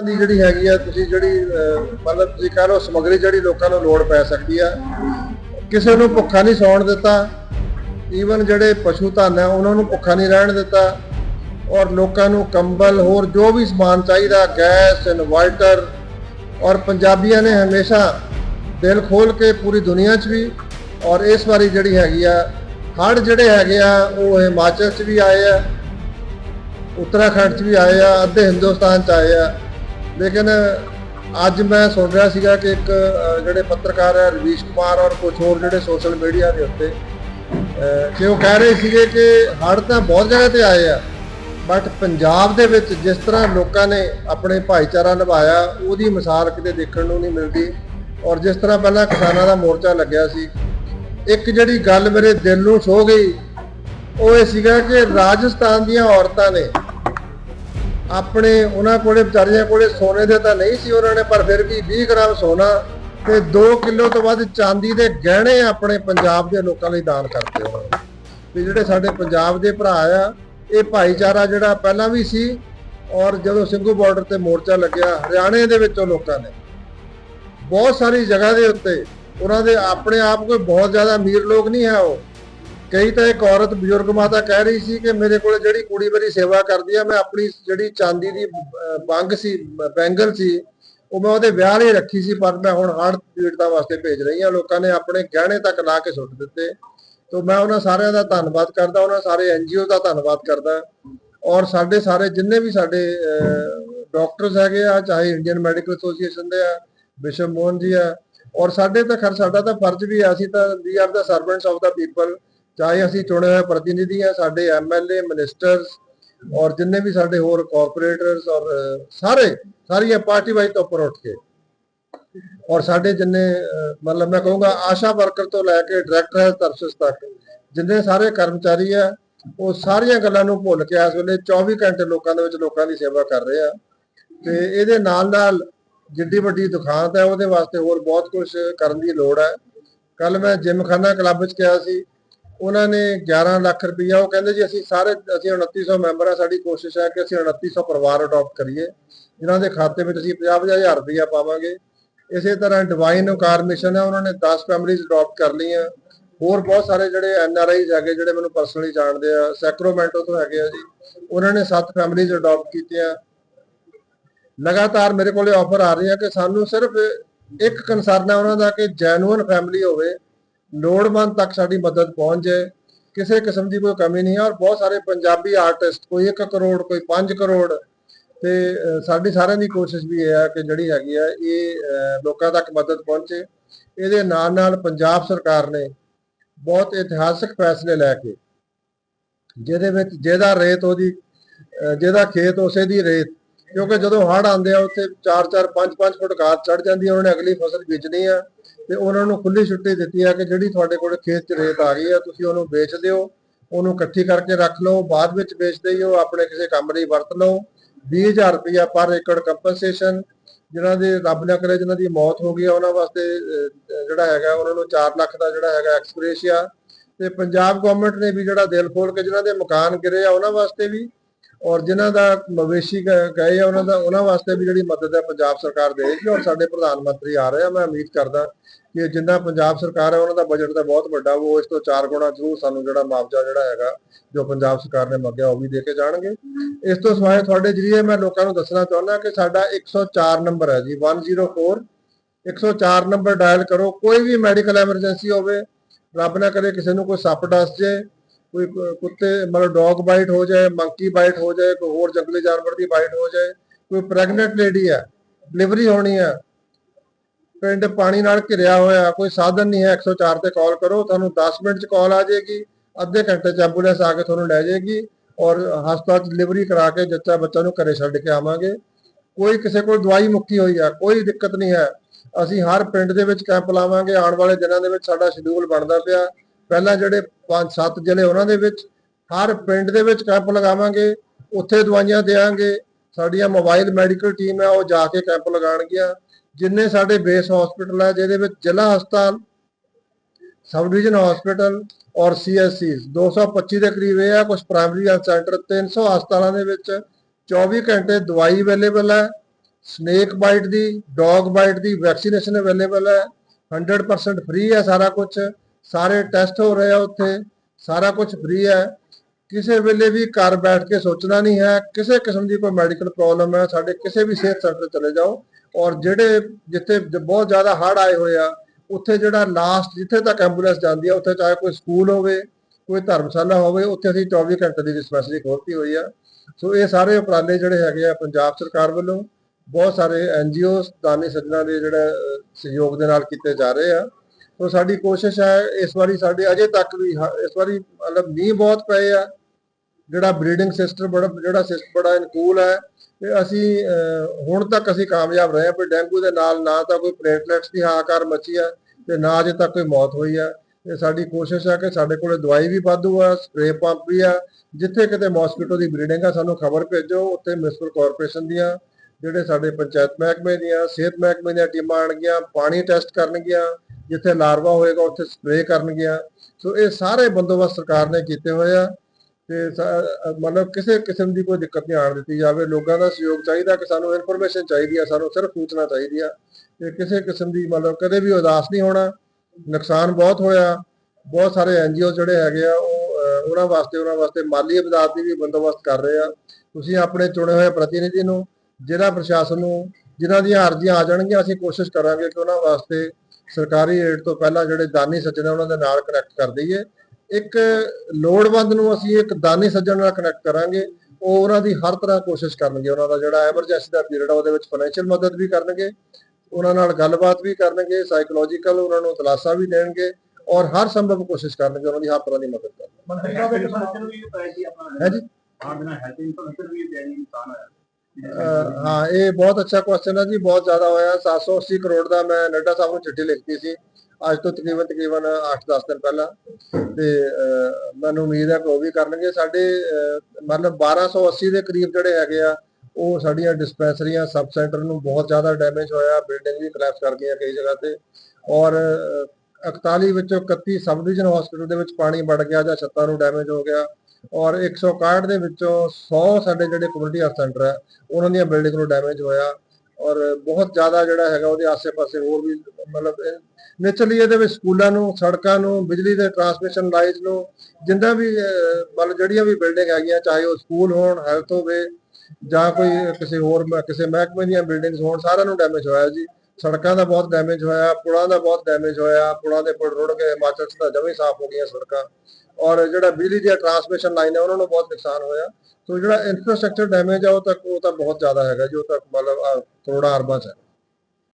ਤਰ੍ਹਾਂ ਦੀ ਜਿਹੜੀ ਹੈਗੀ ਆ ਤੁਸੀਂ ਜਿਹੜੀ ਅਹ, ਮਤਲਬ ਤੁਸੀਂ ਕਹ ਲਓ ਸਮਗਰੀ ਜਿਹੜੀ ਲੋਕਾਂ ਨੂੰ ਲੋੜ ਪੈ ਸਕਦੀ ਆ ਕਿਸੇ ਨੂੰ ਭੁੱਖਾ ਨਹੀਂ ਸੌਣ ਦਿੱਤਾ ਈਵਨ ਜਿਹੜੇ ਪਸ਼ੂ ਧਨ ਆ ਉਹਨਾਂ ਨੂੰ ਭੁੱਖਾ ਨਹੀਂ ਰਹਿਣ ਦਿੱਤਾ ਔਰ ਲੋਕਾਂ ਨੂੰ ਕੰਬਲ ਹੋਰ ਜੋ ਵੀ ਸਮਾਨ ਚਾਹੀਦਾ ਗੈਸ ਇਨਵਰਟਰ ਔਰ ਪੰਜਾਬੀਆਂ ਨੇ ਹਮੇਸ਼ਾ ਦਿਲ ਖੋਲ ਕੇ ਪੂਰੀ ਦੁਨੀਆ 'ਚ ਵੀ ਔਰ ਇਸ ਵਾਰੀ ਜਿਹੜੀ ਹੈਗੀ ਆ ਹੜ੍ਹ ਜਿਹੜੇ ਹੈਗੇ ਆ ਉਹ ਹਿਮਾਚਲ 'ਚ ਵੀ ਆਏ ਆ ਉੱਤਰਾਖੰਡ 'ਚ ਵੀ ਆਏ ਆ ਅੱਧੇ ਹਿੰਦੁਸਤਾਨ 'ਚ ਆਏ ਆ ਲੇਕਿਨ ਅੱਜ ਮੈਂ ਸੁਣ ਰਿਹਾ ਸੀਗਾ ਕਿ ਇੱਕ ਜਿਹੜੇ ਪੱਤਰਕਾਰ ਹੈ ਰਵੀਸ਼ ਕੁਮਾਰ ਔਰ ਕੁਝ ਹੋਰ ਜਿਹੜੇ ਸੋਸ਼ਲ ਮੀਡੀਆ ਦੇ ਉੱਤੇ ਅਹ, ਕਿ ਉਹ ਕਹਿ ਰਹੇ ਸੀਗੇ ਕਿ ਹੜ੍ਹ ਤਾਂ ਬਹੁਤ ਜਗ੍ਹਾ ਤੇ ਆਏ ਆ ਬਟ ਪੰਜਾਬ ਦੇ ਵਿੱਚ ਜਿਸ ਤਰ੍ਹਾਂ ਲੋਕਾਂ ਨੇ ਆਪਣੇ ਭਾਈਚਾਰਾ ਨਿਭਾਇਆ ਉਹਦੀ ਮਿਸਾਲ ਕਿਤੇ ਦੇਖਣ ਨੂੰ ਨਹੀਂ ਮਿਲਦੀ। ਔਰ ਜਿਸ ਤਰ੍ਹਾਂ ਪਹਿਲਾਂ ਕਿਸਾਨਾਂ ਦਾ ਮੋਰਚਾ ਲੱਗਿਆ ਸੀ ਇੱਕ ਜਿਹੜੀ ਗੱਲ ਮੇਰੇ ਦਿਲ ਨੂੰ ਛੋ ਗਈ ਉਹ ਇਹ ਸੀਗਾ ਕਿ ਰਾਜਸਥਾਨ ਦੀਆਂ ਔਰਤਾਂ ਨੇ ਆਪਣੇ ਉਹਨਾਂ ਕੋਲੇ ਵਿਚਾਰੀਆਂ ਕੋਲੇ ਸੋਨੇ ਦੇ ਤਾਂ ਨਹੀਂ ਸੀ ਉਹਨਾਂ ਨੇ, ਪਰ ਫਿਰ ਵੀ 20 ਗ੍ਰਾਮ ਸੋਨਾ ਤੇ 2 ਕਿਲੋ ਤੋਂ ਵੱਧ ਚਾਂਦੀ ਦੇ ਗਹਿਣੇ ਆਪਣੇ ਪੰਜਾਬ ਦੇ ਲੋਕਾਂ ਲਈ ਦਾਨ ਕਰਦੇ ਉਹਨਾਂ ਨੇ ਵੀ ਜਿਹੜੇ ਸਾਡੇ ਪੰਜਾਬ ਦੇ ਭਰਾ ਆ, ਇਹ ਭਾਈਚਾਰਾ ਜਿਹੜਾ ਪਹਿਲਾਂ ਵੀ ਸੀ ਔਰ ਜਦੋਂ ਸਿੰਘੂ ਬਾਰਡਰ ਤੇ ਮੋਰਚਾ ਲੱਗਿਆ, ਹਰਿਆਣੇ ਦੇ ਵਿੱਚੋਂ ਲੋਕਾਂ ਨੇ। ਬਹੁਤ ਸਾਰੀ ਜਗ੍ਹਾ ਦੇ ਉੱਤੇ ਉਹਨਾਂ ਦੇ ਆਪਣੇ ਆਪ ਕੋਈ ਬਹੁਤ ਜ਼ਿਆਦਾ ਅਮੀਰ ਲੋਕ ਨਹੀਂ ਹੈ ਉਹ। ਕਈ ਤਾਂ ਇੱਕ ਔਰਤ ਬਜ਼ੁਰਗ ਮਾਤਾ ਕਹਿ ਰਹੀ ਸੀ ਕਿ ਮੇਰੇ ਕੋਲ ਜਿਹੜੀ ਕੁੜੀ ਮੇਰੀ ਸੇਵਾ ਕਰਦੀ ਆ ਮੈਂ ਆਪਣੀ ਜਿਹੜੀ ਚਾਂਦੀ ਦੀ ਅਹ, ਬੰਗ ਸੀ ਬੈਂਗਲ ਸੀ ਉਹ ਮੈਂ ਉਹਦੇ ਵਿਆਹ ਲਈ ਰੱਖੀ ਸੀ ਪਰ ਮੈਂ ਹੁਣ ਹੜ੍ਹ ਪੀੜਤਾਂ ਵਾਸਤੇ ਭੇਜ ਰਹੀ ਹਾਂ ਲੋਕਾਂ ਨੇ ਆਪਣੇ ਗਹਿਣੇ ਤੱਕ ਲਾ ਕੇ ਸੁੱਟ ਦਿੱਤੇ। ਤੋਂ ਮੈਂ ਉਹਨਾਂ ਸਾਰਿਆਂ ਦਾ ਧੰਨਵਾਦ ਕਰਦਾ ਉਹਨਾਂ ਸਾਰੇ ਐਨਜੀਓ ਦਾ ਧੰਨਵਾਦ ਕਰਦਾ। ਔਰ ਸਾਡੇ ਸਾਰੇ ਜਿੰਨੇ ਵੀ ਸਾਡੇ ਡਾਕਟਰਸ ਹੈਗੇ ਆ ਚਾਹੇ ਇੰਡੀਅਨ ਮੈਡੀਕਲ ਐਸੋਸੀਏਸ਼ਨ ਦੇ ਆ ਬਿਸ਼ਪ ਮੋਹਨ ਜੀ ਆ ਔਰ ਸਾਡੇ ਤਾਂ ਖਰ ਸਾਡਾ ਤਾਂ ਫਰਜ਼ ਵੀ ਆ ਸੀ ਤਾਂ we are the servants of the people ਚਾਹੇ ਅਸੀਂ ਚੁਣੇ ਹੋਏ ਪ੍ਰਤੀਨਿਧੀ ਆ ਸਾਡੇ ਐਮਐਲਏ ਮਿਨਿਸਟਰਸ ਔਰ ਜਿੰਨੇ ਵੀ ਸਾਡੇ ਹੋਰ ਕਾਰਪੋਰੇਟਰਸ ਔਰ ਸਾਰੇ, ਸਾਰੀਆਂ ਪਾਰਟੀ ਵਾਈਜ਼ ਤੋਂ ਉੱਪਰ ਉੱਠ ਕੇ ਔਰ ਸਾਡੇ ਜਿੰਨੇ ਮਤਲਬ ਮੈਂ ਕਹੂੰਗਾ ਆਸ਼ਾ ਵਰਕਰ ਤੋਂ ਲੈ ਕੇ ਡਾਇਰੈਕਟਰ ਹੈ ਤੱਕ, ਜਿੰਨੇ ਸਾਰੇ ਕਰਮਚਾਰੀ ਆ ਉਹ ਸਾਰੀਆਂ ਗੱਲਾਂ ਨੂੰ ਭੁੱਲ ਕੇ ਇਸ ਵੇਲੇ 24 ਘੰਟੇ ਲੋਕਾਂ ਦੇ ਵਿੱਚ ਲੋਕਾਂ ਦੀ ਸੇਵਾ ਕਰ ਰਹੇ ਆ ਤੇ ਇਹਦੇ ਨਾਲ ਨਾਲ ਜਿੱਡੀ ਵੱਡੀ ਦੁਕਾਨ ਹੈ, ਉਹਦੇ ਵਾਸਤੇ ਹੋਰ ਬਹੁਤ ਕੁਝ ਕਰਨ ਦੀ ਲੋੜ ਹੈ। ਕੱਲ ਮੈਂ ਜਿਮਖਾਨਾ ਕਲੱਬ ਵਿੱਚ ਗਿਆ ਸੀ ਉਹਨਾਂ ਨੇ 11 ਲੱਖ ਰੁਪਈਆ, ਉਹ ਕਹਿੰਦੇ ਜੀ ਅਸੀਂ ਸਾਰੇ, ਅਸੀਂ 2900 ਮੈਂਬਰ ਆ, ਸਾਡੀ ਕੋਸ਼ਿਸ਼ ਹੈ ਕਿ ਅਸੀਂ 2900 ਪਰਿਵਾਰ ਅਡਾਪਟ ਕਰੀਏ। ਜਿਨ੍ਹਾਂ ਦੇ ਖਾਤੇ ਵਿੱਚ ਅਸੀਂ 50000 ਰੁਪਈਆ ਪਾਵਾਂਗੇ। ਇਸੇ ਤਰ੍ਹਾਂ ਡਿਵਾਈਨ ਓਕਾਰ ਮਿਸ਼ਨ ਹੈ ਉਹਨਾਂ ਨੇ 10 ਫੈਮਿਲੀਜ਼ ਅਡਾਪਟ ਕਰ ਲਈਆਂ। ਹੋਰ ਬਹੁਤ ਸਾਰੇ ਜਿਹੜੇ ਐਨ ਆਰ ਆਈਜ਼ ਹੈਗੇ, ਜਿਹੜੇ ਮੈਨੂੰ ਪਰਸਨਲੀ ਜਾਣਦੇ ਆ ਸੈਕਰੋਮੈਂਟੋ ਤੋਂ ਹੈਗੇ ਆ ਜੀ, ਉਹਨਾਂ ਨੇ 7 ਫੈਮਿਲੀਜ਼ ਅਡਾਪਟ ਕੀਤੀਆਂ। ਲਗਾਤਾਰ ਮੇਰੇ ਕੋਲੇ ਆਫਰ ਆ ਰਹੀ ਹੈ ਕਿ ਸਾਨੂੰ ਸਿਰਫ ਇੱਕ ਕੰਸਰਨ ਹੈ ਉਹਨਾਂ ਦਾ, ਕਿ ਜੈਨੂਇਨ ਫੈਮਿਲੀ ਹੋਵੇ। ਲੋੜਵੰਦ ਤੱਕ ਸਾਡੀ ਮਦਦ ਪਹੁੰਚ ਜਾਏ, ਕਿਸੇ ਕਿਸਮ ਦੀ ਕੋਈ ਕਮੀ ਨਹੀਂ ਹੈ ਔਰ ਬਹੁਤ ਸਾਰੇ ਪੰਜਾਬੀ ਆਰਟਿਸਟ ਕੋਈ 1 ਕਰੋੜ, ਕੋਈ 5 ਕਰੋੜ ਤੇ ਸਾਡੀ ਸਾਰਿਆਂ ਦੀ ਕੋਸ਼ਿਸ਼ ਵੀ ਇਹ ਹੈ ਕਿ ਜਿਹੜੀ ਹੈਗੀ ਆ ਇਹ ਲੋਕਾਂ ਤੱਕ ਮਦਦ ਪਹੁੰਚੇ। ਇਹਦੇ ਨਾਲ ਨਾਲ ਪੰਜਾਬ ਸਰਕਾਰ ਨੇ ਬਹੁਤ ਇਤਿਹਾਸਕ ਫੈਸਲੇ ਲੈ ਕੇ, ਜਿਹਦੇ ਵਿੱਚ, ਜਿਹਦਾ ਰੇਤ ਉਹਦੀ ਜਿਹਦਾ ਖੇਤ ਉਸੇ ਦੀ ਰੇਤ ਕਿਉਂਕਿ ਜਦੋਂ ਹੜ੍ਹ ਆਉਂਦੇ ਆ, ਉੱਥੇ 4-4 5-5 ਫੁੱਟ ਘਾਸ ਚੜ ਜਾਂਦੀ ਹੈ ਉਹਨਾਂ ਨੇ ਅਗਲੀ ਫਸਲ ਬੀਜਣੀ ਆ। ਤੇ ਉਹਨਾਂ ਨੂੰ ਖੁੱਲੀ ਛੁੱਟੀ ਦਿੱਤੀ ਆ ਕਿ ਜਿਹੜੀ ਤੁਹਾਡੇ ਕੋਲ ਖੇਤ 'ਚ ਰੇਤ ਆ ਗਈ ਆ, ਤੁਸੀਂ ਉਹਨੂੰ ਵੇਚ ਦਿਓ, ਉਹਨੂੰ ਇਕੱਠੀ ਕਰਕੇ ਰੱਖ ਲਓ, ਬਾਅਦ ਵਿੱਚ ਵੇਚਦੇ ਹੀ ਉਹ ਆਪਣੇ ਕਿਸੇ ਕੰਮ ਲਈ ਵਰਤ ਲਓ। 20000 ਰੁਪਇਆ ਪਰ ਏਕੜ ਕੰਪਨਸੇਸ਼ਨ, ਜਿਨ੍ਹਾਂ ਦੇ ਰੱਬ ਨਾ ਕਰੇ, ਜਿਨ੍ਹਾਂ ਦੀ ਮੌਤ ਹੋ ਗਈ ਆ, ਉਹਨਾਂ ਵਾਸਤੇ ਜਿਹੜਾ ਹੈਗਾ, ਉਹਨਾਂ ਨੂੰ 4 ਲੱਖ ਦਾ ਜਿਹੜਾ ਹੈਗਾ ਐਕਸਪ੍ਰੇਸ਼ੀਆ ਤੇ ਪੰਜਾਬ ਗਵਰਨਮੈਂਟ ਨੇ ਵੀ ਜਿਹੜਾ ਦਿਲ ਖੋਲ ਕੇ ਜਿਨ੍ਹਾਂ ਦੇ ਮਕਾਨ ਗਿਰੇ ਆ, ਉਹਨਾਂ ਵਾਸਤੇ ਵੀ ਔਰ ਜਿਨ੍ਹਾਂ ਦਾ ਮਵੇਸ਼ੀ ਗਏ ਆ, ਉਹਨਾਂ ਦਾ, ਉਹਨਾਂ ਵਾਸਤੇ ਵੀ ਜਿਹੜੀ ਮਦਦ ਹੈ ਪੰਜਾਬ ਸਰਕਾਰ ਦੇਗੀ ਔਰ ਸਾਡੇ ਪ੍ਰਧਾਨ ਮੰਤਰੀ ਆ ਰਹੇ ਆ। ਮੈਂ ਉਮੀਦ ਕਰਦਾ ਕਿ ਜਿੰਨਾ ਪੰਜਾਬ ਸਰਕਾਰ ਹੈ, ਉਹਨਾਂ ਦਾ ਬਜਟ ਤਾਂ ਬਹੁਤ ਵੱਡਾ, ਉਹ ਇਸ ਤੋਂ ਚਾਰ ਗੁਣਾ ਜ਼ਰੂਰ ਸਾਨੂੰ ਜਿਹੜਾ ਮੁਆਵਜ਼ਾ ਜਿਹੜਾ ਹੈਗਾ, ਜੋ ਪੰਜਾਬ ਸਰਕਾਰ ਨੇ ਮੰਗਿਆ, ਉਹ ਵੀ ਦੇ ਕੇ ਜਾਣਗੇ। ਇਸ ਤੋਂ ਸਿਵਾਏ ਤੁਹਾਡੇ ਜਰੀਏ ਮੈਂ ਲੋਕਾਂ ਨੂੰ ਦੱਸਣਾ ਚਾਹੁੰਦਾ ਕਿ ਸਾਡਾ 104 ਨੰਬਰ ਹੈ ਜੀ 104 104 ਨੰਬਰ ਡਾਇਲ ਕਰੋ, ਕੋਈ ਵੀ ਮੈਡੀਕਲ ਐਮਰਜੈਂਸੀ ਹੋਵੇ, ਰੱਬ ਨਾ ਕਰੇ ਕਿਸੇ ਨੂੰ ਕੋਈ ਸੱਪ ਡਸ ਜੇ ਕੋਈ ਕੁੱਤੇ, ਮਤਲਬ ਡੌਗ ਬਾਈਟ ਹੋ ਜਾਏ, ਮੰਕੀ ਬਾਈਟ ਹੋ ਜਾਏ, ਕੋਈ ਹੋਰ ਜੰਗਲੀ ਜਾਨਵਰ ਦੀ ਬਾਈਟ ਹੋ ਜਾਏ, ਕੋਈ ਪ੍ਰੈਗਨੈਂਟ ਲੇਡੀ ਹੈ, ਡਿਲੀਵਰੀ ਹੋਣੀ ਹੈ, ਪਿੰਡ ਪਾਣੀ ਨਾਲ ਘਿਰਿਆ ਹੋਇਆ, ਕੋਈ ਸਾਧਨ ਨਹੀਂ ਹੈ 104 ਤੇ ਕਾਲ ਕਰੋ, ਤੁਹਾਨੂੰ 10 ਮਿੰਟ ਚ ਕਾਲ ਆ ਜਾਏਗੀ, ਅੱਧੇ ਘੰਟੇ ਚ ਐਂਬੂਲੈਂਸ ਆ ਕੇ ਤੁਹਾਨੂੰ ਲੈ ਜਾਏਗੀ ਔਰ ਹਸਪਤਾਲ ਚ ਡਿਲੀਵਰੀ ਕਰਾ ਕੇ ਜੱਚਾ ਬੱਚਾ ਨੂੰ ਘਰੇ ਛੱਡ ਕੇ ਆਵਾਂਗੇ। ਕੋਈ ਕਿਸੇ ਕੋਲ ਦਵਾਈ ਮੁੱਕੀ ਹੋਈ ਆ, ਕੋਈ ਦਿੱਕਤ ਨਹੀਂ ਹੈ। ਅਸੀਂ ਹਰ ਪਿੰਡ ਦੇ ਵਿੱਚ ਕੈਂਪ ਲਾਵਾਂਗੇ, ਆਉਣ ਵਾਲੇ ਦਿਨਾਂ ਦੇ ਵਿੱਚ ਸਾਡਾ ਸ਼ਡਿਊਲ ਬਣਦਾ ਪਿਆ। ਪਹਿਲਾਂ ਜਿਹੜੇ 5-7 ਜ਼ਿਲ੍ਹੇ ਉਹਨਾਂ ਦੇ ਵਿੱਚ, ਹਰ ਪਿੰਡ ਦੇ ਵਿੱਚ ਕੈਂਪ ਲਗਾਵਾਂਗੇ, ਉੱਥੇ ਦਵਾਈਆਂ ਦੇਵਾਂਗੇ ਸਾਡੀਆਂ ਮੋਬਾਈਲ ਮੈਡੀਕਲ ਟੀਮ ਹੈ ਉਹ ਜਾ ਕੇ ਕੈਂਪ ਲਗਾਉਣਗੀਆਂ। ਜਿੰਨੇ ਸਾਡੇ ਬੇਸ ਹਸਪੀਟਲ ਹੈ ਜਿਹਦੇ ਵਿੱਚ ਜ਼ਿਲ੍ਹਾ ਹਸਪਤਾਲ ਸਬ ਡਿਵੀਜ਼ਨ ਹਸਪੀਟਲ ਔਰ ਸੀਐਸਸੀਜ਼ 225 ਦੇ ਕਰੀਬ ਇਹ ਆ ਕੁਝ ਪ੍ਰਾਇਮਰੀ ਹੈਲਥ ਸੈਂਟਰ 300 ਹਸਪਤਾਲਾਂ ਦੇ ਵਿੱਚ 24 ਘੰਟੇ ਦਵਾਈ ਅਵੇਲੇਬਲ ਹੈ ਸਨੇਕ ਬਾਈਟ ਦੀ ਡੌਗ ਬਾਈਟ ਦੀ ਵੈਕਸੀਨੇਸ਼ਨ ਅਵੇਲੇਬਲ ਹੈ 100% ਫ੍ਰੀ ਹੈ ਸਾਰਾ ਕੁਝ ਸਾਰੇ ਟੈਸਟ ਹੋ ਰਹੇ ਆ ਉੱਥੇ, ਸਾਰਾ ਕੁਝ ਫ੍ਰੀ ਹੈ। ਕਿਸੇ ਵੇਲੇ ਵੀ ਘਰ ਬੈਠ ਕੇ ਸੋਚਣਾ ਨਹੀਂ ਹੈ, ਕਿਸੇ ਕਿਸਮ ਦੀ ਕੋਈ ਮੈਡੀਕਲ ਪ੍ਰੋਬਲਮ ਹੈ, ਸਾਡੇ ਕਿਸੇ ਵੀ ਸਿਹਤ ਸੈਂਟਰ ਚਲੇ ਜਾਓ। ਔਰ ਜਿਹੜੇ ਜਿੱਥੇ ਬਹੁਤ ਜ਼ਿਆਦਾ ਹੜ੍ਹ ਆਏ ਹੋਏ ਆ, ਉੱਥੇ ਜਿਹੜਾ ਲਾਸਟ ਜਿੱਥੇ ਤੱਕ ਐਂਬੂਲੈਂਸ ਜਾਂਦੀ ਆ, ਉੱਥੇ ਚਾਹੇ ਕੋਈ ਸਕੂਲ ਹੋਵੇ, ਕੋਈ ਧਰਮਸ਼ਾਲਾ ਹੋਵੇ, ਉੱਥੇ ਅਸੀਂ 24 ਘੰਟੇ ਦੀ ਡਿਸਪੈਂਸਰੀ ਖੋਲ੍ਹਤੀ ਹੋਈ ਆ। ਸੋ ਇਹ ਸਾਰੇ ਉਪਰਾਲੇ ਜਿਹੜੇ ਹੈਗੇ ਆ ਪੰਜਾਬ ਸਰਕਾਰ ਵੱਲੋਂ, ਬਹੁਤ ਸਾਰੇ ਐਨਜੀਓ ਦਾਨੀ ਸੱਜਣਾ ਦੇ ਜਿਹੜਾ ਸਹਿਯੋਗ ਦੇ ਨਾਲ ਕੀਤੇ ਜਾ ਰਹੇ ਆ। ਸੋ ਸਾਡੀ ਕੋਸ਼ਿਸ਼ ਹੈ ਇਸ ਵਾਰੀ ਸਾਡੇ ਅਜੇ ਤੱਕ ਵੀ ਹ- ਇਸ ਵਾਰੀ ਮਤਲਬ ਮੀਂਹ ਬਹੁਤ ਪਏ ਆ। ਜਿਹੜਾ ਬਰੀਡਿੰਗ ਸਿਸਟਮ ਬੜਾ, ਜਿਹੜਾ ਸਿਸਟਮ ਬੜਾ ਅਨੁਕੂਲ ਹੈ। ਤੇ ਅਸੀਂ ਹੁਣ ਤੱਕ ਅਸੀਂ ਕਾਮਯਾਬ ਰਹੇ ਹਾਂ। ਪਰ ਡੈਂਗੂ ਦੇ ਨਾਲ ਨਾ ਤਾਂ ਕੋਈ ਪਲੇਟਲੈਟਸ ਦੀ ਹਾਕਾਰ ਮਚੀ ਹੈ ਤੇ ਨਾ ਅਜੇ ਤੱਕ ਕੋਈ ਮੌਤ ਹੋਈ ਹੈ ਤੇ ਸਾਡੀ ਕੋਸ਼ਿਸ਼ ਹੈ ਕਿ ਸਾਡੇ ਕੋਲੇ ਦਵਾਈ ਵੀ ਵਾਧੂ ਆ ਸਪਰੇ ਪੰਪ ਵੀ ਆ। ਜਿੱਥੇ ਕਿਤੇ ਮੋਸਕੀਟੋ ਦੀ ਬਰੀਡਿੰਗ ਆ, ਸਾਨੂੰ ਖਬਰ ਭੇਜੋ। ਉੱਥੇ ਮਿਊਨਿਸਪਲ ਕਾਰਪੋਰੇਸ਼ਨ ਦੀਆਂ, ਜਿਹੜੇ ਸਾਡੇ ਪੰਚਾਇਤ ਮਹਿਕਮੇ ਦੀਆਂ, ਸਿਹਤ ਮਹਿਕਮੇ ਦੀਆਂ ਟੀਮਾਂ ਆਣਗੀਆਂ ਪਾਣੀ ਟੈਸਟ ਕਰਨਗੀਆਂ। ਜਿੱਥੇ ਲਾਰਵਾ ਹੋਏਗਾ, ਉੱਥੇ ਸਪਰੇਅ ਕਰਨਗੀਆਂ। ਸੋ ਇਹ ਸਾਰੇ ਬੰਦੋਬਸਤ ਸਰਕਾਰ ਨੇ ਕੀਤੇ ਹੋਏ ਆ ਤੇ ਸ- ਮਤਲਬ ਕਿਸੇ ਕਿਸਮ ਦੀ ਕੋਈ ਦਿੱਕਤ ਨਹੀਂ ਆਣ ਦਿੱਤੀ ਜਾਵੇ। ਲੋਕਾਂ ਦਾ ਸਹਿਯੋਗ ਚਾਹੀਦਾ ਕਿ ਸਾਨੂੰ ਇਨਫੋਰਮੇਸ਼ਨ ਚਾਹੀਦੀ ਆ, ਸਾਨੂੰ ਸਿਰਫ ਸੂਚਨਾ ਚਾਹੀਦੀ ਆ। ਤੇ ਕਿਸੇ ਕਿਸਮ ਦੀ ਮਤਲਬ ਕਦੇ ਵੀ ਉਦਾਸ ਨਹੀਂ ਹੋਣਾ। ਨੁਕਸਾਨ ਬਹੁਤ ਹੋਇਆ। ਬਹੁਤ ਸਾਰੇ ਐਨਜੀਓ ਜਿਹੜੇ ਹੈਗੇ ਆ, ਉਹ ਉਹਨਾਂ ਵਾਸਤੇ ਉਹਨਾਂ ਵਾਸਤੇ ਮਾਲੀ ਇਮਦਾਦ ਦੀ ਵੀ ਬੰਦੋਬਸਤ ਕਰ ਰਹੇ ਆ। ਤੁਸੀਂ ਆਪਣੇ ਚੁਣੇ ਹੋਏ ਪ੍ਰਤੀਨਿਧੀ ਨੂੰ, ਜ਼ਿਲ੍ਹਾ ਪ੍ਰਸ਼ਾਸਨ ਨੂੰ, ਜਿਨ੍ਹਾਂ ਦੀਆਂ ਅਰਜ਼ੀਆਂ ਆ ਜਾਣਗੀਆਂ, ਅਸੀਂ ਕੋਸ਼ਿਸ਼ ਕਰਾਂਗੇ ਕਿ ਉਹਨਾਂ ਵਾਸਤੇ ਸਰਕਾਰੀ ਏਡ ਤੋਂ ਪਹਿਲਾਂ ਜਿਹੜੇ ਦਾਨੀ ਸੱਜਣ ਉਹਨਾਂ ਦੇ ਨਾਲ ਕਨੈਕਟ ਕਰ ਦਈਏ। ਇੱਕ ਲੋੜਵੰਦ ਨੂੰ ਅਸੀਂ ਇੱਕ ਦਾਨੀ ਸੱਜਣ ਨਾਲ ਕਨੈਕਟ ਕਰਾਂਗੇ। ਉਹ ਉਹਨਾਂ ਦੀ ਹਰ ਤਰ੍ਹਾਂ ਕੋਸ਼ਿਸ਼ ਕਰਨਗੇ। ਉਹਨਾਂ ਦਾ ਜਿਹੜਾ ਐਮਰਜੈਂਸੀ ਦਾ ਪੀਰੀਅਡ ਆ ਉਹਦੇ ਵਿੱਚ ਫਾਈਨੈਂਸ਼ੀਅਲ ਮਦਦ ਵੀ ਕਰਨਗੇ। ਉਹਨਾਂ ਨਾਲ ਗੱਲਬਾਤ ਵੀ ਕਰਨਗੇ। ਸਾਈਕੋਲੋਜੀਕਲ ਉਹਨਾਂ ਨੂੰ ਤਲਾਸ਼ਾ ਵੀ ਦੇਣਗੇ। ਔਰ ਹਰ ਸੰਭਵ ਕੋਸ਼ਿਸ਼ ਕਰਨਗੇ ਉਹਨਾਂ ਦੀ ਹਰ ਤਰ੍ਹਾਂ ਦੀ ਮਦਦ ਕਰਨ ਮੰਤਰੀ ਸਾਹਿਬ ਇੱਕ ਸਵਾਲ ਵੀ ਸੀ ਆਪਣਾ। ਹੈ ਜੀ। ਹਾਂ ਬਿਨਾ ਹੈਲਥ ਇੰਸ਼ੋਰੈਂਸ ਵੀ ਦੇਣੀ ਇਨਸਾਨ ਹੈ। ਹਾਂ ਇਹ ਬਹੁਤ ਅੱਛਾ ਕੁਐਸਚਨ ਹੈ ਜੀ ਬਹੁਤ ਜ਼ਿਆਦਾ ਹੋਇਆ। 780 ਕਰੋੜ ਦਾ ਮੈਂ ਨੱਡਾ ਸਾਹਿਬ ਨੂੰ ਚਿੱਠੀ ਲਿਖਤੀ ਸੀ। ਅੱਜ ਤੋਂ ਤਕਰੀਬਨ ਤਕਰੀਬਨ 8-10 ਦਿਨ ਪਹਿਲਾਂ। ਤੇ ਮੈਨੂੰ ਉਮੀਦ ਹੈ ਕਿ ਉਹ ਵੀ ਕਰਨਗੇ। ਸਾਡੇ ਅਹ, ਮਤਲਬ 1280 ਦੇ ਕਰੀਬ ਜਿਹੜੇ ਹੈਗੇ ਆ ਉਹ ਸਾਡੀਆਂ ਡਿਸਪੈਂਸਰੀਆਂ ਸਬ ਸੈਂਟਰ ਨੂੰ ਬਹੁਤ ਜ਼ਿਆਦਾ ਡੈਮੇਜ ਹੋਇਆ। ਬਿਲਡਿੰਗ ਵੀ ਕਲੈਪਸ ਕਰ ਗਈਆਂ ਕਈ ਜਗ੍ਹਾ ਤੇ। ਔਰ ਅਹ, 41 ਵਿੱਚੋਂ 31 ਸਬ ਡਿਵੀਜ਼ਨ ਹਸਪੀਟਲ ਦੇ ਵਿੱਚ ਪਾਣੀ ਵੜ ਗਿਆ ਜਾਂ ਛੱਤਾਂ ਨੂੰ ਡੈਮੇਜ ਹੋ ਗਿਆ। ਔਰ 161 ਦੇ ਵਿੱਚੋਂ 100 ਸਾਡੇ ਜਿਹੜੇ ਕਮਿਊਨਿਟੀ ਹੈਲਥ ਸੈਂਟਰ ਹੈ, ਉਹਨਾਂ ਦੀਆਂ ਬਿਲਡਿੰਗ ਨੂੰ ਡੈਮੇਜ ਹੋਇਆ। ਔਰ ਬਹੁਤ ਜ਼ਿਆਦਾ ਜਿਹੜਾ ਹੈਗਾ ਉਹਦੇ ਆਸ-ਪਾਸੇ ਹੋਰ ਵੀ ਮਤਲਬ ਨੇਚਰਲੀ ਇਹਦੇ ਵਿੱਚ ਸਕੂਲਾਂ ਨੂੰ, ਸੜਕਾਂ ਨੂੰ, ਬਿਜਲੀ ਦੇ ਟਰਾਂਸਮਿਸ਼ਨ ਲਾਈਨਸ ਨੂੰ ਜਿੰਦਾ ਵੀ ਮਤਲਬ ਜਿਹੜੀਆਂ ਵੀ ਬਿਲਡਿੰਗ ਹੈਗੀਆਂ, ਚਾਹੇ ਉਹ ਸਕੂਲ ਹੋਣ ਹੈਲਥ ਹੋਵੇ ਜਾਂ ਕੋਈ ਕਿਸੇ ਹੋਰ ਮ- ਕਿਸੇ ਮਹਿਕਮੇ ਦੀਆਂ ਬਿਲਡਿੰਗਸ ਹੋਣ, ਸਾਰਿਆਂ ਨੂੰ ਡੈਮੇਜ ਹੋਇਆ ਜੀ। ਸੜਕਾਂ ਦਾ ਬਹੁਤ ਡੈਮੇਜ ਹੋਇਆ, ਪੁਲਾਂ ਦਾ ਬਹੁਤ ਡੈਮੇਜ ਹੋਇਆ, ਪੁਲਾਂ ਦੇ ਪੁਲ ਰੁੜ ਗਏ ਹਿਮਾਚਲ 'ਚ ਤਾਂ ਜਮੇ ਸਾਫ਼ ਹੋ ਗਈਆਂ ਸੜਕਾਂ। ਔਰ ਜਿਹੜਾ ਬਿਜਲੀ ਦੀਆਂ ਟਰਾਂਸਮਿਸ਼ਨ ਲਾਈਨ ਹੈ ਉਹਨਾਂ ਨੂੰ ਬਹੁਤ ਨੁਕਸਾਨ ਹੋਇਆ। ਸੋ ਜਿਹੜਾ ਇਨਫਰਾਸਟ੍ਰਕਚਰ ਡੈਮੇਜ ਆ, ਉਹ ਤੱਕ ਉਹ ਤਾਂ ਬਹੁਤ ਜ਼ਿਆਦਾ ਹੈਗਾ ਜੀ, ਉਹ ਤਾਂ ਮਤਲਬ ਕਰੋੜਾਂ ਅਰਬਾਂ 'ਚ ਹੈ।